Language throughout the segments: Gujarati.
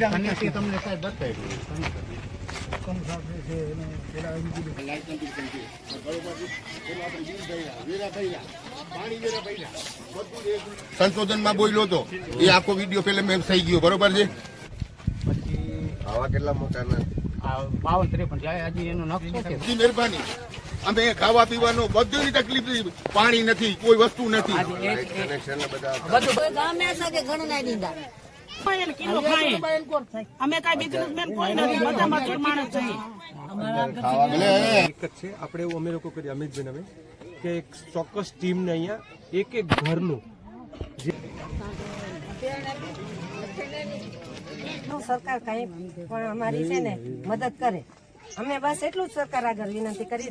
તમને સાહેબ સંશોધનમાં બોલ્યો હતો એ આખો વીડિયો પેલે મેં થઈ ગયો. બરોબર છે? આવા કેટલા આ બાવન ત્રેપન હજી એનો નકશો છે. મહેરબાની. અમે ખાવા પીવાનું બધી તકલીફ પાણી નથી કોઈ વસ્તુ નથી. અમે કાંઈ બિઝનેસમેન કોઈ નથી બધા મજૂર માણસ છીએ એક જ છે આપણે એવું અમે લોકો કરીએ અમિતભાઈ અમે કે એક ચોક્કસ ટીમને અહીંયા એક એક ઘરનું નું સરકાર કઈ પણ અમારી છે ને મદદ કરે. અમે બસ એટલું જ સરકાર આગળ વિનંતી કરી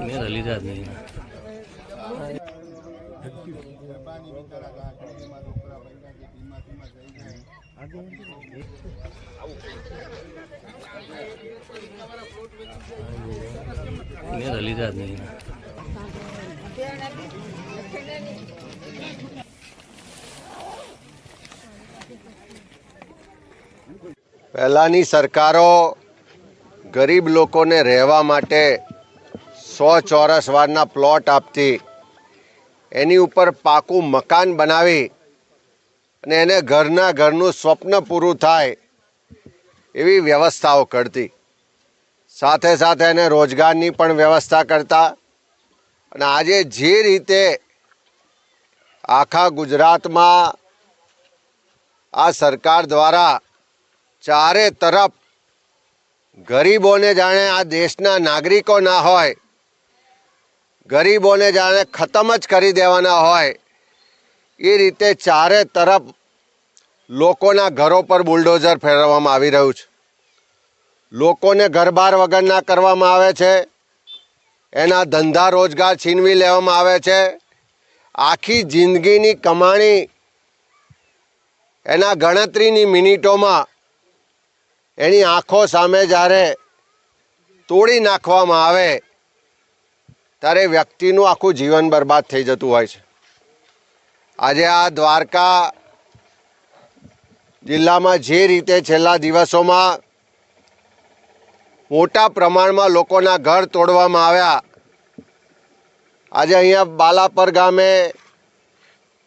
મેરા લીધા જ નહીં. મેરા લીધા નહીં. પહેલાની સરકારો ગરીબ લોકોને રહેવા માટે સો ચોરસ વારના પ્લોટ આપતી, એની ઉપર પાકું મકાન બનાવી અને એને ઘરના ઘરનું સ્વપ્ન પૂરું થાય એવી વ્યવસ્થાઓ કરતી. સાથે સાથે એને રોજગારની પણ વ્યવસ્થા કરતા અને આજે જે રીતે આખા ગુજરાતમાં આ સરકાર દ્વારા ચારે તરફ ગરીબોને જાણે આ દેશના નાગરિકો ના હોય, ગરીબોને જાણે ખતમ જ કરી દેવાના હોય, એ રીતે ચારે તરફ લોકોના ઘરો પર બુલડોઝર ફેરવવામાં આવી રહ્યું છે. લોકોને ઘરબાર વગરના કરવામાં આવે છે, એના ધંધા રોજગાર છીનવી લેવામાં આવે છે, આખી જિંદગીની કમાણી એના ગણતરીની મિનિટોમાં એની આંખો સામે જ્યારે તોડી નાખવામાં આવે, ત્યારે વ્યક્તિનું આખું જીવન બરબાદ થઈ જતું હોય છે. આજે આ દ્વારકા જિલ્લામાં જે રીતે છેલ્લા દિવસોમાં મોટા પ્રમાણમાં લોકોના ઘર તોડવામાં આવ્યા, આજે અહીંયા બાલાપર ગામે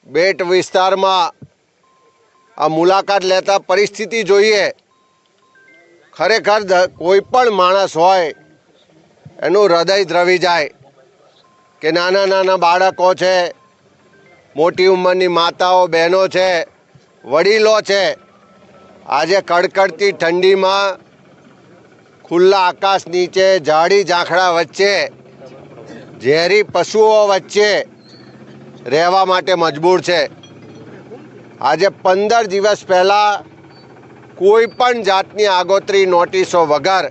બેટ વિસ્તારમાં આ મુલાકાત લેતા પરિસ્થિતિ જોઈએ ખરેખર કોઈ પણ માણસ હોય, એનું હૃદય દ્રવી જાય કે નાના નાના બાળકો છે, મોટી ઉંમરની માતાઓ, બહેનો છે, વડીલો છે, આજે કડકડતી ઠંડીમાં ખુલ્લા આકાશ નીચે, ઝાડી ઝાંખડા વચ્ચે, ઝેરી પશુઓ વચ્ચે રહેવા માટે મજબૂર છે. આજે પંદર દિવસ પહેલાં કોઈ પણ જાતની આગોતરી નોટિસો વગર,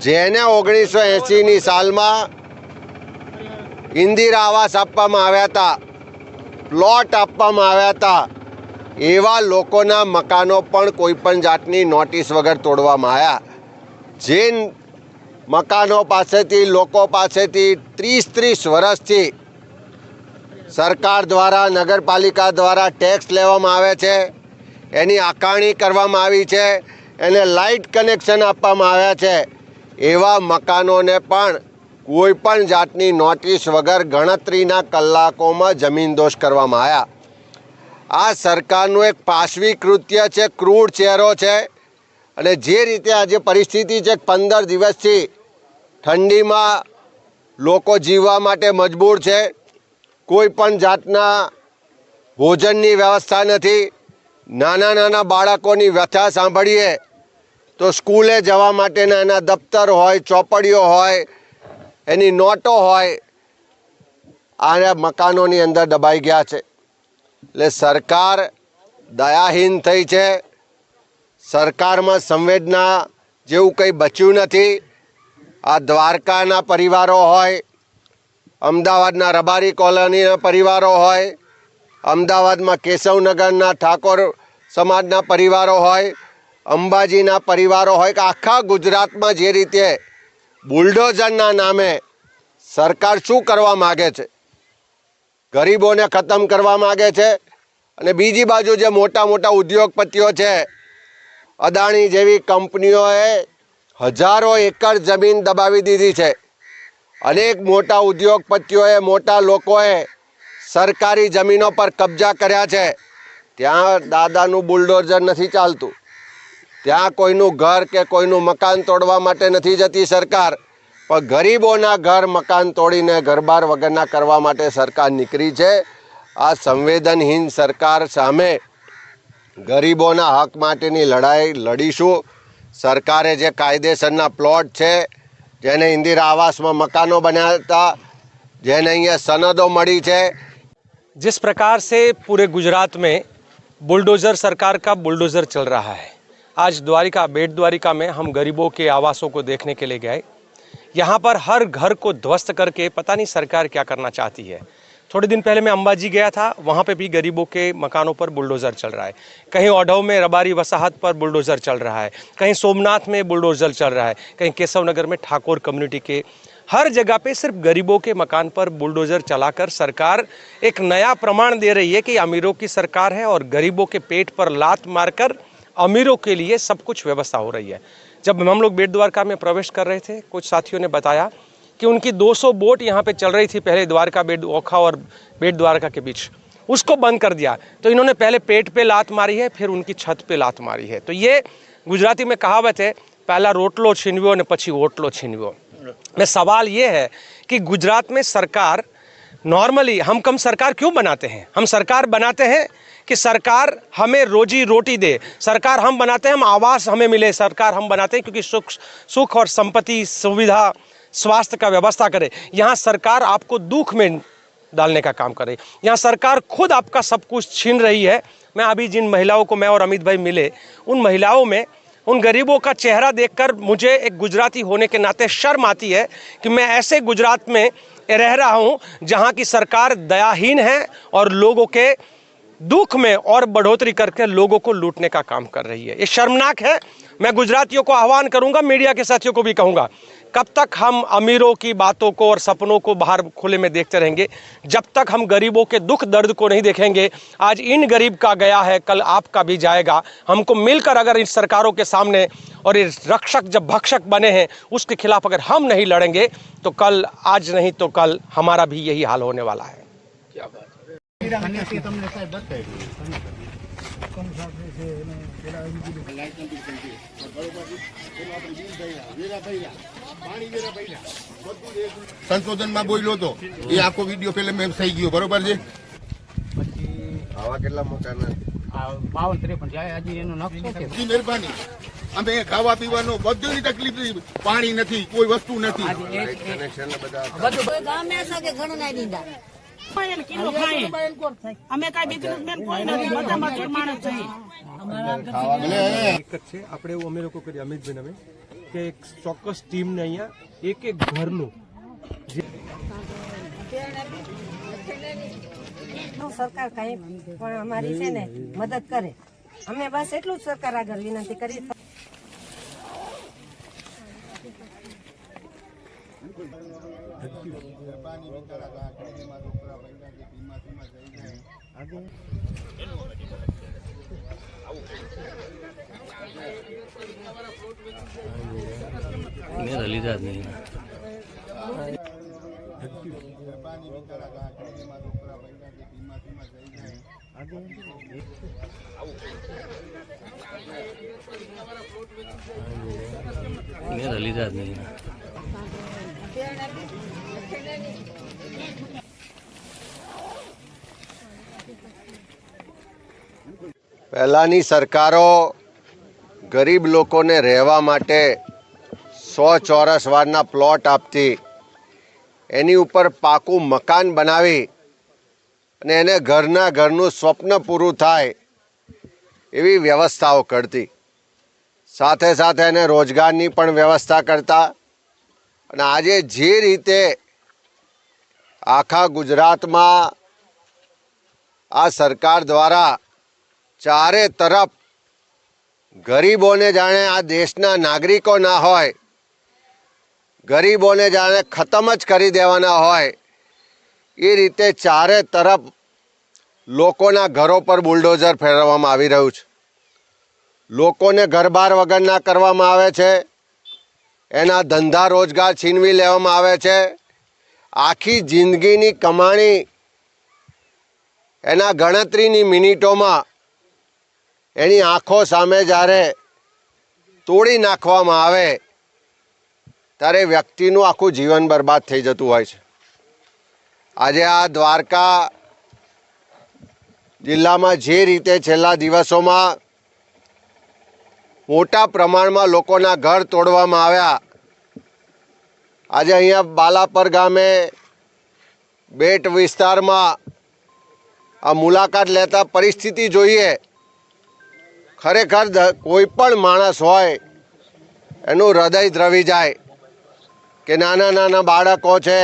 જેને ઓગણીસો એંસીની સાલમાં ઇન્દિરા આવાસ આપવામાં આવ્યા હતા, પ્લોટ આપવામાં આવ્યા હતા, એવા લોકોના મકાનો પણ કોઈ પણ જાતની નોટિસ વગર તોડવામાં આવ્યા. જે મકાનો પાસેથી, લોકો પાસેથી ત્રીસ ત્રીસ વર્ષથી સરકાર દ્વારા, નગરપાલિકા દ્વારા ટેક્સ લેવામાં આવે છે. એની આકારણી કરવામાં આવી છે. એને લાઇટ કનેક્શન આપવામાં આવ્યા છે. એવા મકાનોને પણ કોઈ પણ જાતની નોટિસ વગર ગણતરીના કલાકોમાં જમીનદોષ કરવામાં આવ્યા. આ સરકારનું એક પાશવી કૃત્ય છે ક્રૂડ ચહેરો છે. અને જે રીતે આજે પરિસ્થિતિ છે, પંદર દિવસથી ઠંડીમાં લોકો જીવવા માટે મજબૂર છે. કોઈ પણ જાતના ભોજનની વ્યવસ્થા નથી. નાના નાના બાળકોની વ્યથા સાંભળીએ તો સ્કૂલે જવા માટેના એના દફતર હોય, ચોપડીઓ હોય, એની નોટો હોય આ મકાનોની અંદર દબાઈ ગયા છે. એટલે સરકાર દયાહીન થઈ છે. સરકારમાં સંવેદના જેવું કંઈ બચ્યું નથી. આ દ્વારકાના પરિવારો હોય, અમદાવાદના રબારી કોલોનીના પરિવારો હોય અમદાવાદમાં કેશવનગરના ઠાકોર સમાજના પરિવારો હોય, અંબાજીના પરિવારો હોય કે આખા ગુજરાતમાં જે રીતે બુલડોઝરના નામે સરકાર શું કરવા માગે છે? ગરીબોને ખતમ કરવા માગે છે અને બીજી બાજુ જે મોટા મોટા ઉદ્યોગપતિઓ છે, અદાણી જેવી કંપનીઓએ હજારો એકર જમીન દબાવી દીધી છે. અનેક મોટા ઉદ્યોગપતિઓએ, મોટા લોકોએ સરકારી જમીનો પર કબજા કર્યા છે. ત્યાં દાદાનું બુલડોઝર નથી ચાલતું. ત્યાં કોઈનું ઘર કે કોઈનું મકાન તોડવા માટે નથી જતી સરકાર. પણ ગરીબોના ઘર મકાન તોડીને ઘરબાર વગરના કરવા માટે સરકાર નીકળી છે. આ સંવેદનહીન સરકાર સામે ગરીબોના હક માટેની લડાઈ લડીશું. સરકારે જે કાયદેસરના પ્લોટ છે, જેને ઇન્દિરા આવાસમાં મકાનો બન્યા હતા જેને અહીંયા સનદો મળી છે जिस प्रकार से पूरे गुजरात में बुलडोज़र सरकार का बुलडोज़र चल रहा है, आज द्वारिका, बेट द्वारिका में हम गरीबों के आवासों को देखने के लिए गए। यहाँ पर हर घर को ध्वस्त करके पता नहीं सरकार क्या करना चाहती है। थोड़े दिन पहले मैं अंबाजी गया था, वहाँ पे भी गरीबों के मकानों पर बुलडोज़र चल रहा है। कहीं ओढ़व में रबारी वसाहत पर बुलडोज़र चल रहा है, कहीं सोमनाथ में बुलडोज़र चल रहा है, कहीं केशव नगर में ठाकुर कम्युनिटी के हर जगह पे सिर्फ़ गरीबों के मकान पर बुलडोजर चलाकर सरकार एक नया प्रमाण दे रही है कि अमीरों की सरकार है और गरीबों के पेट पर लात मारकर अमीरों के लिए सब कुछ व्यवस्था हो रही है। जब हम लोग बेट द्वारका में प्रवेश कर रहे थे, कुछ साथियों ने बताया कि उनकी 200 बोट यहाँ पर चल रही थी पहले द्वारका बेट, ओखा और बेट द्वारका के बीच। उसको बंद कर दिया। तो इन्होंने पहले पेट पे लात मारी है, फिर उनकी छत पर लात मारी है। तो ये गुजराती में कहावत है, पहला रोटलो छीनवियो ने पची ओटलो छीनवियो में सवाल ये है कि गुजरात में सरकार नॉर्मली हम कम सरकार क्यों बनाते हैं? हम सरकार बनाते हैं कि सरकार हमें रोजी रोटी दे। सरकार हम बनाते हैं, हम आवास हमें मिले। सरकार हम बनाते हैं क्योंकि सुख सुख और संपत्ति, सुविधा, स्वास्थ्य का व्यवस्था करे। यहाँ सरकार आपको दुख में डालने का काम करे। यहाँ सरकार खुद आपका सब कुछ छीन रही है। मैं अभी जिन महिलाओं को मैं और अमित भाई मिले, उन महिलाओं में उन गरीबों का चेहरा देखकर मुझे एक गुजराती होने के नाते शर्म आती है कि मैं ऐसे गुजरात में रह रहा हूँ जहाँ की सरकार दयाहीन है और लोगों के दुख में और बढ़ोतरी करके लोगों को लूटने का काम कर रही है। ये शर्मनाक है। मैं गुजरातियों को आह्वान करूँगा, मीडिया के साथियों को भी कहूँगा। कब तक हम अमीरों की बातों को और सपनों को बाहर खुले में देखते रहेंगे? जब तक हम गरीबों के दुख दर्द को नहीं देखेंगे आज इन गरीब का गया है कल आपका भी जाएगा। हमको मिलकर अगर इन सरकारों के सामने और ये रक्षक जब भक्षक बने हैं उसके खिलाफ अगर हम नहीं लड़ेंगे तो कल आज नहीं तो कल हमारा भी यही हाल होने वाला है। અને તે માં સંશોધનમાં બોલ્યો હતો એ આખો વીડિયો પેલે મેં થઈ ગયો. બરોબર છે? આવા કેટલા મકાન? બાવન ત્રેપન હજી એનો નકશો મહેરબાની. અમે ખાવા પીવાનું બધી તકલીફ પાણી નથી કોઈ વસ્તુ નથી. અમે કઈ બિઝનેસમેન કોઈ નથી. બધા મજૂર માણસ છીએ એક જ છે આપણે એવું અમે લોકો કરીએ અમિતભાઈ અમે કે એક ચોક્કસ ટીમને અહીંયા એક એક ઘરનું તો સરકાર કઈ પણ અમારી છે ને મદદ કરે. અમે બસ એટલું જ સરકાર આગળ વિનંતી કરી મેં તો લીધા જ નહીં. મેં તો જ નહીં. પહેલાંની સરકારો ગરીબ લોકોને રહેવા માટે સો ચોરસ વારના પ્લોટ આપતી, એની ઉપર પાકું મકાન બનાવી અને એને ઘરના ઘરનું સ્વપ્ન પૂરું થાય એવી વ્યવસ્થાઓ કરતી. સાથે સાથે એને રોજગારની પણ વ્યવસ્થા કરતા અને આજે જે રીતે આખા ગુજરાતમાં આ સરકાર દ્વારા ચારે તરફ ગરીબોને જાણે આ દેશના નાગરિકો ના હોય, ગરીબોને જાણે ખતમ જ કરી દેવાના હોય, એ રીતે ચારે તરફ લોકોના ઘરો પર બુલડોઝર ફેરવવામાં આવી રહ્યું છે. લોકોને ઘરબાર વગરના કરવામાં આવે છે, એના ધંધા રોજગાર છીનવી લેવામાં આવે છે, આખી જિંદગીની કમાણી એના ગણતરીની મિનિટોમાં એની આંખો સામે જ્યારે તોડી નાખવામાં આવે, ત્યારે વ્યક્તિનું આખું જીવન બરબાદ થઈ જતું હોય છે. આજે આ દ્વારકા જિલ્લામાં જે રીતે છેલ્લા દિવસોમાં મોટા પ્રમાણમાં લોકોના ઘર તોડવામાં આવ્યા, આજે અહીંયા બાલાપર ગામે બેટ વિસ્તારમાં આ મુલાકાત લેતા પરિસ્થિતિ જોઈએ ખરેખર કોઈ પણ માણસ હોય, એનું હૃદય દ્રવી જાય કે નાના નાના બાળકો છે,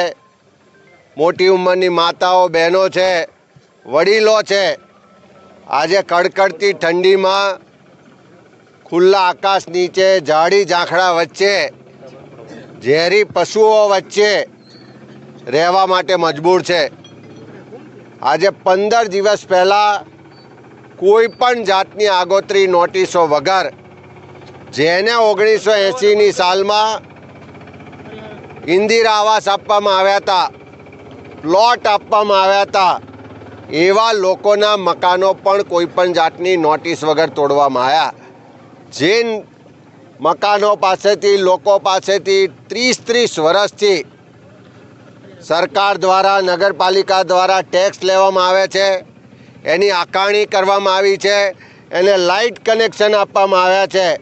મોટી ઉંમરની માતાઓ, બહેનો છે, વડીલો છે, આજે કડકડતી ઠંડીમાં ખુલ્લા આકાશ નીચે, ઝાડી ઝાંખડા વચ્ચે, ઝેરી પશુઓ વચ્ચે રહેવા માટે મજબૂર છે. આજે પંદર દિવસ પહેલાં કોઈ પણ જાતની આગોતરી નોટિસો વગર જેને ઓગણીસો એંસીની સાલમાં ઇન્દિરા આવાસ આપવામાં આવ્યા હતા, પ્લોટ આપવામાં આવ્યા હતા, એવા લોકોના મકાનો પણ કોઈ પણ જાતની નોટિસ વગર તોડવામાં આવ્યા. જે મકાનો પાસેથી, લોકો પાસેથી ત્રીસ ત્રીસ વર્ષથી સરકાર દ્વારા, નગરપાલિકા દ્વારા ટેક્સ લેવામાં આવે છે. એની આકારણી કરવામાં આવી છે. એને લાઇટ કનેક્શન આપવામાં આવ્યા છે.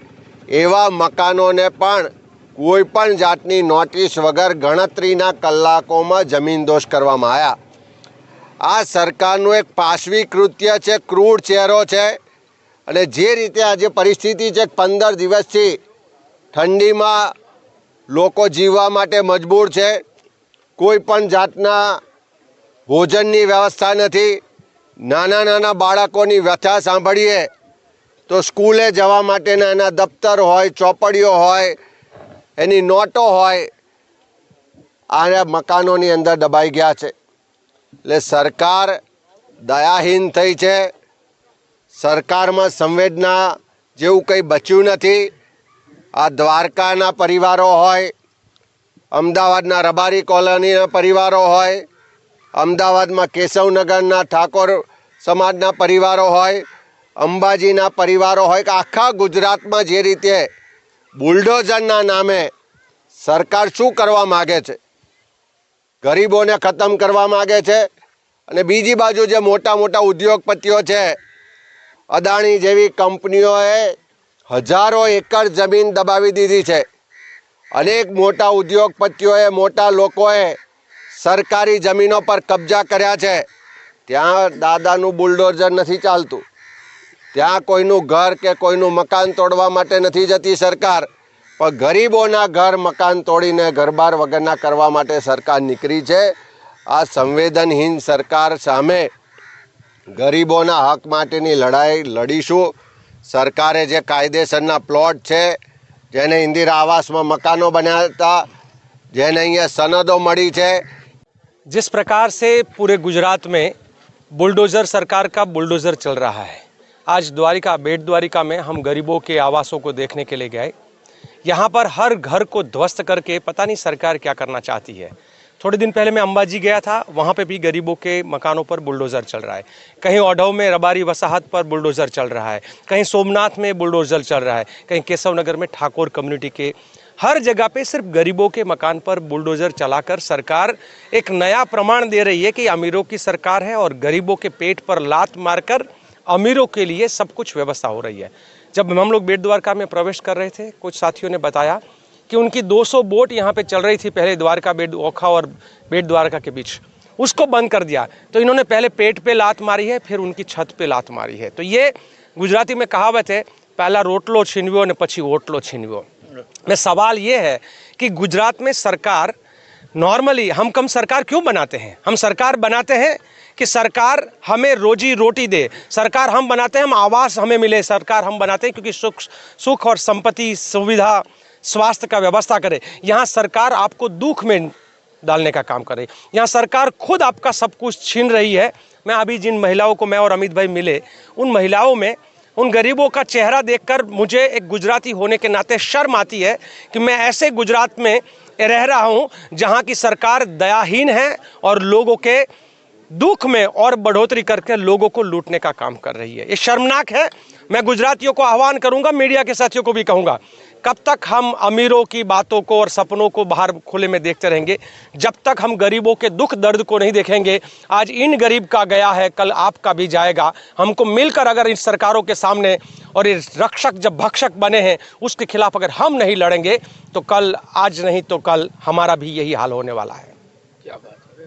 એવા મકાનોને પણ કોઈ પણ જાતની નોટિસ વગર ગણતરીના કલાકોમાં જમીનદોષ કરવામાં આવ્યા. આ સરકારનું એક પાશવી કૃત્ય છે ક્રૂડ ચહેરો છે. અને જે રીતે આજે પરિસ્થિતિ છે, પંદર દિવસથી ઠંડીમાં લોકો જીવવા માટે મજબૂર છે. કોઈ પણ જાતના ભોજનની વ્યવસ્થા નથી. નાના નાના બાળકોની વ્યથા સાંભળીએ તો સ્કૂલે જવા માટેના એના દફતર હોય, ચોપડીઓ હોય, એની નોટો હોય આ મકાનોની અંદર દબાઈ ગયા છે. એટલે સરકાર દયાહીન થઈ છે. સરકારમાં સંવેદના જેવું કંઈ બચ્યું નથી. આ દ્વારકાના પરિવારો હોય, અમદાવાદના રબારી કોલોનીના પરિવારો હોય અમદાવાદમાં કેશવનગરના ઠાકોર સમાજના પરિવારો હોય, અંબાજીના પરિવારો હોય કે આખા ગુજરાતમાં જે રીતે બુલડોઝરના નામે સરકાર શું કરવા માગે છે? ગરીબોને ખતમ કરવા માગે છે અને બીજી બાજુ જે મોટા મોટા ઉદ્યોગપતિઓ છે, અદાણી જેવી કંપનીઓએ હજારો એકર જમીન દબાવી દીધી છે. અનેક મોટા ઉદ્યોગપતિઓએ, મોટા લોકોએ સરકારી જમીનો પર કબજા કર્યા છે. ત્યાં દાદાનું બુલડોઝર નથી ચાલતું. ત્યાં કોઈનું ઘર કે કોઈનું મકાન તોડવા માટે નથી જતી સરકાર. પણ ગરીબોના ઘર મકાન તોડીને ઘરબાર વગરના કરવા માટે સરકાર નીકળી છે. આ સંવેદનહીન સરકાર સામે ગરીબોના હક માટેની લડાઈ લડીશું. સરકારે જે કાયદેસરના પ્લોટ છે, જેને ઇન્દિરા આવાસમાં મકાનો બન્યા હતા જેને અહીંયા સનદો મળી છે जिस प्रकार से पूरे गुजरात में बुलडोज़र सरकार का बुलडोज़र चल रहा है, आज द्वारिका, बेट द्वारिका में हम गरीबों के आवासों को देखने के लिए गए। यहाँ पर हर घर को ध्वस्त करके पता नहीं सरकार क्या करना चाहती है। थोड़े दिन पहले मैं अंबाजी गया था, वहाँ पे भी गरीबों के मकानों पर बुलडोज़र चल रहा है। कहीं ओढ़व में रबारी वसाहत पर बुलडोज़र चल रहा है, कहीं सोमनाथ में बुलडोज़र चल रहा है, कहीं केशव नगर में ठाकुर कम्युनिटी के हर जगह पे सिर्फ़ गरीबों के मकान पर बुलडोजर चलाकर सरकार एक नया प्रमाण दे रही है कि अमीरों की सरकार है और गरीबों के पेट पर लात मारकर अमीरों के लिए सब कुछ व्यवस्था हो रही है। जब हम लोग बेट द्वारका में प्रवेश कर रहे थे, कुछ साथियों ने बताया कि उनकी 200 बोट यहाँ पे चल रही थी पहले द्वारका बेट, ओखा और बेट द्वारका के बीच। उसको बंद कर दिया। तो इन्होंने पहले पेट पे लात मारी है, फिर उनकी छत पे लात मारी है। तो ये गुजराती में कहावत है, पहला रोटलो छिनवियो ने पची ओटलो छिनवियो। में सवाल ये है कि गुजरात में सरकार नॉर्मली हम कम सरकार क्यों बनाते हैं? हम सरकार बनाते हैं कि सरकार हमें रोजी रोटी दे। सरकार हम बनाते हैं, हम आवास हमें मिले। सरकार हम बनाते हैं क्योंकि सुख सुख और संपत्ति, सुविधा, स्वास्थ्य का व्यवस्था करे। यहाँ सरकार आपको दुख में डालने का काम करे। यहाँ सरकार खुद आपका सब कुछ छीन रही है। मैं अभी जिन महिलाओं को मैं और अमित भाई मिले, उन महिलाओं में उन गरीबों का चेहरा देखकर मुझे एक गुजराती होने के नाते शर्म आती है कि मैं ऐसे गुजरात में रह रहा हूँ जहाँ की सरकार दयाहीन है और लोगों के दुख में और बढ़ोतरी करके लोगों को लूटने का काम कर रही है। ये शर्मनाक है। मैं गुजरातियों को आह्वान करूँगा, मीडिया के साथियों को भी कहूँगा। कब तक हम अमीरों की बातों को और सपनों को बाहर खुले में देखते रहेंगे? जब तक हम गरीबों के दुख दर्द को नहीं देखेंगे आज इन गरीब का गया है कल आपका भी जाएगा। हमको मिलकर अगर इन सरकारों के सामने और ये रक्षक जब भक्षक बने हैं उसके खिलाफ अगर हम नहीं लड़ेंगे तो कल आज नहीं तो कल हमारा भी यही हाल होने वाला है। क्या बात है।